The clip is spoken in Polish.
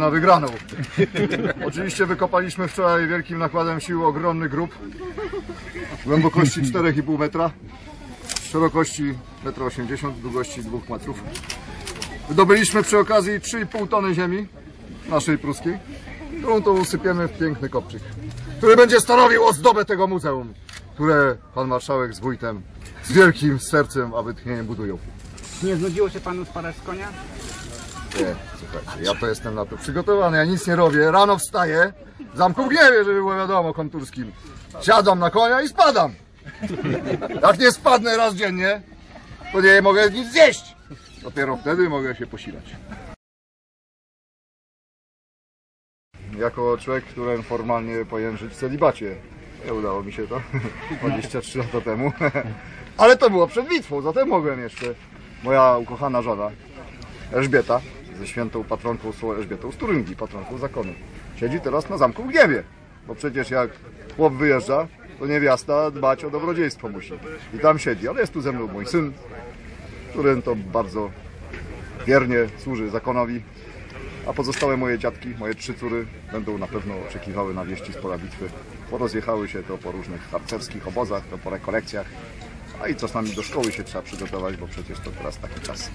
na wygraną. Oczywiście wykopaliśmy wczoraj wielkim nakładem sił ogromny grób głębokości 4,5 metra, szerokości 1,80 m, długości 2 metrów. Wydobyliśmy przy okazji 3,5 tony ziemi naszej pruskiej, którą to usypiemy w piękny kopczyk, który będzie stanowił ozdobę tego muzeum, które pan marszałek z wójtem z wielkim sercem, a wytchnieniem budują. Nie znudziło się panu spadać z konia? Nie, słuchajcie, ja to jestem na to przygotowany, ja nic nie robię. Rano wstaję, zamku w gniewie, żeby było wiadomo konturskim. Siadam na konia i spadam. Jak nie spadnę raz dziennie, to nie mogę nic zjeść. Dopiero wtedy mogę się posilać. Jako człowiek, który formalnie powinien żyć w celibacie. Nie udało mi się to 23 lata temu. Ale to było przed bitwą, zatem mogłem jeszcze. Moja ukochana żona, Elżbieta, ze świętą patronką słowa Elżbietą z Turyngi, patronką zakonu. Siedzi teraz na zamku w Gniewie, bo przecież jak chłop wyjeżdża, to niewiasta dbać o dobrodziejstwo musi. I tam siedzi, ale jest tu ze mną mój syn, który to bardzo wiernie służy zakonowi, a pozostałe moje dziadki, moje trzy córy będą na pewno oczekiwały na wieści z pola bitwy. Porozjechały się to po różnych harcerskich obozach, to po rekolekcjach, a i czasami do szkoły się trzeba przygotować, bo przecież to teraz taki czas.